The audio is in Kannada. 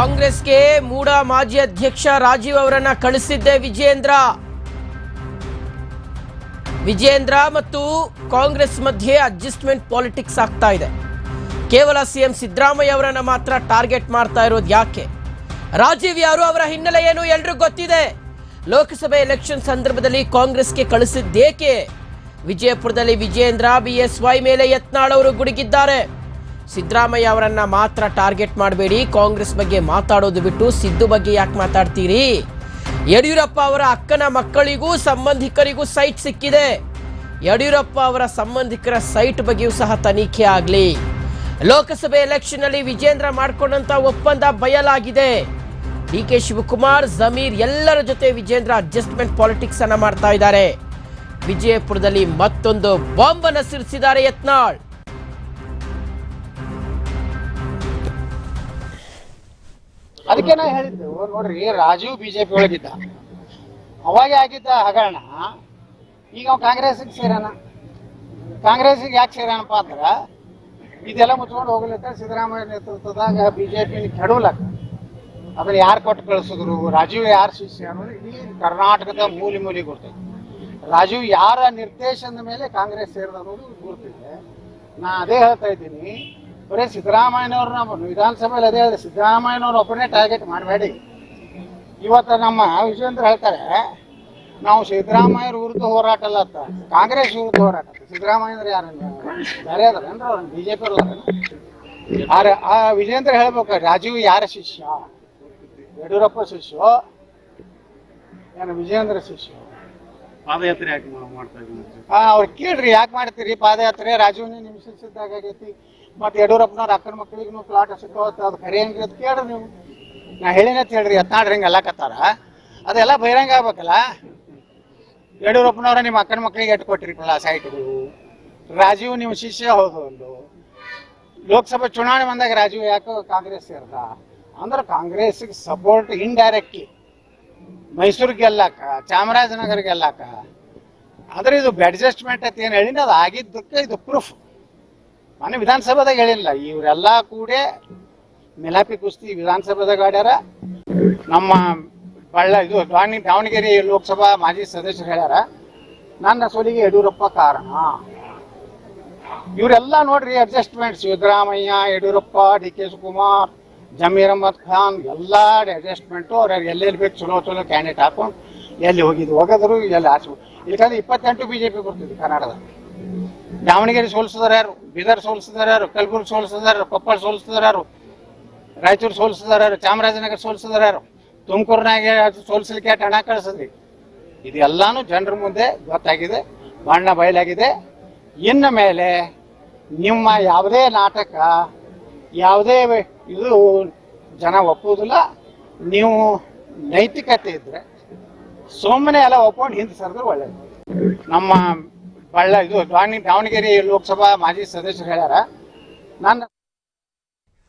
ಕಾಂಗ್ರೆಸ್ಗೆ ಮೂಡ ಮಾಜಿ ಅಧ್ಯಕ್ಷ ರಾಜೀವ್ ಅವರನ್ನ ಕಳಿಸಿದ್ದೆ ವಿಜೇಂದ್ರ. ವಿಜೇಂದ್ರ ಮತ್ತು ಕಾಂಗ್ರೆಸ್ ಮಧ್ಯೆ ಅಡ್ಜಸ್ಟ್ಮೆಂಟ್ ಪಾಲಿಟಿಕ್ಸ್ ಆಗ್ತಾ ಇದೆ. ಕೇವಲ ಸಿಎಂ ಸಿದ್ದರಾಮಯ್ಯ ಅವರನ್ನ ಮಾತ್ರ ಟಾರ್ಗೆಟ್ ಮಾಡ್ತಾ ಇರೋದು ಯಾಕೆ? ರಾಜೀವ್ ಯಾರು? ಅವರ ಹಿನ್ನೆಲೆ ಏನು? ಎಲ್ರಿಗೂ ಗೊತ್ತಿದೆ. ಲೋಕಸಭೆ ಎಲೆಕ್ಷನ್ ಸಂದರ್ಭದಲ್ಲಿ ಕಾಂಗ್ರೆಸ್ಗೆ ಕಳಿಸಿದ್ದೇಕೆ? ವಿಜಯಪುರದಲ್ಲಿ ವಿಜೇಂದ್ರ ಬಿಎಸ್ವೈ ಮೇಲೆ ಯತ್ನಾಳ್ ಅವರು ಗುಡುಗಿದ್ದಾರೆ. ಸಿದ್ದರಾಮಯ್ಯ ಅವರನ್ನ ಮಾತ್ರ ಟಾರ್ಗೆಟ್ ಮಾಡಬೇಡಿ. ಕಾಂಗ್ರೆಸ್ ಬಗ್ಗೆ ಮಾತಾಡೋದು ಬಿಟ್ಟು ಸಿದ್ದು ಬಗ್ಗೆ ಯಾಕೆ ಮಾತಾಡ್ತೀರಿ? ಯಡಿಯೂರಪ್ಪ ಅವರ ಅಕ್ಕನ ಮಕ್ಕಳಿಗೂ ಸಂಬಂಧಿಕರಿಗೂ ಸೈಟ್ ಸಿಕ್ಕಿದೆ. ಯಡಿಯೂರಪ್ಪ ಅವರ ಸಂಬಂಧಿಕರ ಸೈಟ್ ಬಗ್ಗೆಯೂ ಸಹ ತನಿಖೆ ಆಗಲಿ. ಲೋಕಸಭೆ ಎಲೆಕ್ಷನ್ ಅಲ್ಲಿ ವಿಜೇಂದ್ರ ಮಾಡಿಕೊಂಡಂತ ಒಪ್ಪಂದ ಬಯಲಾಗಿದೆ. ಡಿ ಕೆ ಶಿವಕುಮಾರ್, ಜಮೀರ್ ಎಲ್ಲರ ಜೊತೆ ವಿಜೇಂದ್ರ ಅಡ್ಜಸ್ಟ್ಮೆಂಟ್ ಪಾಲಿಟಿಕ್ಸ್ ಅನ್ನ ಮಾಡ್ತಾ ಇದ್ದಾರೆ. ವಿಜಯಪುರದಲ್ಲಿ ಮತ್ತೊಂದು ಬಾಂಬ್ ಅನ್ನ ಸಿರಿಸಿದ್ದಾರೆ ಯತ್ನಾಳ್. ಅದಕ್ಕೆ ನಾ ಹೇಳಿದ್ದು, ನೋಡ್ರಿ ರಾಜೀವ್ ಬಿಜೆಪಿ ಒಳಗಿದ್ದ. ಅವಾಗೆ ಆಗಿದ್ದ ಹಗರಣ, ಈಗ ಅವ ಕಾಂಗ್ರೆಸ್ಗೆ ಸೇರಾನ ಕಾಂಗ್ರೆಸ್ಗೆ ಯಾಕೆ ಸೇರಾನಪ್ಪ ಅಂದ್ರ, ಇದೆಲ್ಲ ಮುಚ್ಕೊಂಡು ಹೋಗ್ಲಿಕ್ಕ ಸಿದ್ದರಾಮಯ್ಯ ನೇತೃತ್ವದಾಗ ಬಿಜೆಪಿ ಕೆಡವಲಕ್ಕ. ಅದನ್ನ ಯಾರು ಕೊಟ್ಟು ಕಳ್ಸಿದ್ರು ರಾಜೀವ್ ಯಾರು ಶಿಷ್ಯ ಅನ್ನೋದು ಇಡೀ ಕರ್ನಾಟಕದ ಮೂಲಿ ಮೂಲಿ ಗೊತ್ತೈತಿ ರಾಜೀವ್ ಯಾರ ನಿರ್ದೇಶನದ ಮೇಲೆ ಕಾಂಗ್ರೆಸ್ ಸೇರಿದ ಅನ್ನೋದು ಗೊತ್ತಿದೆ ನಾ ಅದೇ ಹೇಳ್ತಾ ಇದ್ದೀನಿ ಬರೀ ಸಿದ್ದರಾಮಯ್ಯನವ್ರನ್ನ ವಿಧಾನಸಭೆಯಲ್ಲಿ ಅದೇ ಹೇಳಿದೆ ಸಿದ್ದರಾಮಯ್ಯನವ್ರ ಒಬ್ಬನೇ ಟಾರ್ಗೆಟ್ ಮಾಡಬೇಡಿ. ಇವತ್ತು ನಮ್ಮ ವಿಜಯೇಂದ್ರ ಹೇಳ್ತಾರೆ, ನಾವು ಸಿದ್ದರಾಮಯ್ಯರ ವಿರುದ್ಧ ಹೋರಾಟ ಅಲ್ಲ ಅಂತ. ಕಾಂಗ್ರೆಸ್ ವಿರುದ್ಧ ಹೋರಾಟ ಸಿದ್ದರಾಮಯ್ಯ ಅಂದ್ರೆ ಯಾರು? ಬೇರೆ ಅದಾರೇನ್ರ ಅವ್ರ ಪಿ ಅವ್ರೆ ಆ ವಿಜಯೇಂದ್ರ ಹೇಳ್ಬೇಕು, ರಾಜೀವ್ ಯಾರ ಶಿಷ್ಯ? ಯಡಿಯೂರಪ್ಪ ಶಿಷ್ಯ? ಏನು ವಿಜಯೇಂದ್ರ ಶಿಷ್ಯ? ಪಾದಯಾತ್ರೆ ಯಾಕೆ ಮಾಡ್ತಾ ಇದ್ದೀವಿ ಅವ್ರು ಕೇಳ್ರಿ, ಯಾಕೆ ಮಾಡ್ತೀರಿ ಪಾದಯಾತ್ರೆ? ರಾಜೀವ್ನ ನಿಮಿಷಿಸಿದ್ದಾಗ ಆಗೈತಿ. ಮತ್ತೆ ಯಡಿಯೂರಪ್ಪನವ್ರ ಅಕ್ಕನ ಮಕ್ಕಳಿಗೂ ಪ್ಲಾಟ್ ಸಿಕ್ಕವತ್ತ ಅದು ಖರೆ ಹೆಂಗ್ರಿ ಅಂತ ಕೇಳ್ರಿ ನೀವು. ನಾ ಹೇಳಿನಂತ ಹೇಳ್ರಿ ಹತ್ನಾಡ್ರಿ ಹಿಂಗೆ ಅಲ್ಲಕತ್ತಾರ ಅದೆಲ್ಲ ಬಹಿರಂಗ ಆಗ್ಬೇಕಲ್ಲ? ಯಡಿಯೂರಪ್ಪನವ್ರ ನಿಮ್ಮ ಅಕ್ಕನ ಮಕ್ಕಳಿಗೆ ಎಟ್ಟು ಕೊಟ್ಟಿರ್ಕಲ್ಲ ಸೈಟ್ಗಳು ರಾಜೀವ್ ನಿಮ್ಮ ಶಿಷ್ಯ ಹೌದು ಒಂದು ಲೋಕಸಭೆ ಚುನಾವಣೆ ಬಂದಾಗ ರಾಜೀವ್ ಯಾಕೆ ಕಾಂಗ್ರೆಸ್ ಸೇರ್ದ? ಅಂದ್ರೆ ಕಾಂಗ್ರೆಸ್ಗೆ ಸಪೋರ್ಟ್ ಇಂಡೈರೆಕ್ಟ್ಲಿ ಮೈಸೂರು ಗೆಲ್ಲಾಕ ಚಾಮರಾಜನಗರ ಗೆಲ್ಲಾಕ ಆದ್ರೆ ಇದು ಅಡ್ಜಸ್ಟ್ಮೆಂಟ್ ಅಂತ ಏನು ಹೇಳಿನ ಅದು ಆಗಿದ್ದಕ್ಕೆ ಇದು ಪ್ರೂಫ್ ಮನೆ ವಿಧಾನಸಭಾದಾಗ ಹೇಳಿಲ್ಲ, ಇವರೆಲ್ಲ ಕೂಡ ಮಿಲಾಪಿ ಕುಸ್ತಿ ವಿಧಾನಸಭಾದಾಗ ಆಡ್ಯಾರ. ನಮ್ಮ ಬಳ್ಳ, ಇದು ದಾವಣಿ, ದಾವಣಗೆರೆ ಲೋಕಸಭಾ ಮಾಜಿ ಸದಸ್ಯರು ಹೇಳ್ಯಾರ, ನನ್ನ ಸೋಲಿಗೆ ಯಡಿಯೂರಪ್ಪ ಕಾರಣ. ಇವರೆಲ್ಲ ನೋಡ್ರಿ adjustment Siddaramaiah, Yediyurappa, D K Shivakumar. Zameer Ahmed Khan ಎಲ್ಲ ಅಡ್ಜಸ್ಟ್ಮೆಂಟು ಅವ್ರಿಗೆ ಎಲ್ಲೆಲ್ಲಿ ಬೇಕು ಚಲೋ ಚಲೋ ಕ್ಯಾಂಡಿಡೇಟ್ ಹಾಕೊಂಡು ಎಲ್ಲಿ ಹೋಗಿದ್ದು ಹೋಗೋದ್ರು ಎಲ್ಲಿ ಆಚೆ ಇಲ್ಲಿಕಂದ್ರೆ ಇಪ್ಪತ್ತೆಂಟು ಬಿ ಜೆ ಪಿ ಬರ್ತಿದ್ವಿ ಕರ್ನಾಟಕದ ದಾವಣಗೆರೆ ಸೋಲಿಸಿದಾರೆ ಯಾರು? ಬೀದರ್ ಸೋಲಿಸಿದಾರೆ ಯಾರು? ಕಲ್ಬುರ್ಗಿ ಸೋಲಿಸಿದಾರೆ ಯಾರು? ಕೊಪ್ಪಳ ಸೋಲಿಸಿದಾರೆ ಯಾರು? ರಾಯಚೂರು ಸೋಲಿಸಿದಾರೆ ಯಾರು? ಚಾಮರಾಜನಗರ ಸೋಲಿಸಿದಾರೆ ಯಾರು? ತುಮಕೂರಿನಾಗೆ ಸೋಲಿಸಲಿಕ್ಕೆ ಹಣ ಕಳಿಸಿದ್ರಿ? ಇದೆಲ್ಲಾನು ಜನರ ಮುಂದೆ ಗೊತ್ತಾಗಿದೆ, ಬಣ್ಣ ಬಯಲಾಗಿದೆ. ಇನ್ನು ಮೇಲೆ ನಿಮ್ಮ ಯಾವುದೇ ನಾಟಕ, ಯಾವುದೇ ಇದು ಜನ ಒಪ್ಪುವುದಿಲ್ಲ. ನೀವು ನೈತಿಕತೆ ಇದ್ರೆ ಸುಮ್ಮನೆ ಎಲ್ಲ ಒಪ್ಕೊಂಡು ಹಿಂದೆ ಸರಿದ್ರೆ ಒಳ್ಳೇದು. ನಮ್ಮ ಬಳ್ಳ ಇದು ದಾವಣಿ ದಾವಣಗೆರೆ ಲೋಕಸಭಾ ಮಾಜಿ ಸದಸ್ಯರು ಹೇಳ್ಯಾರ, ನನ್ನ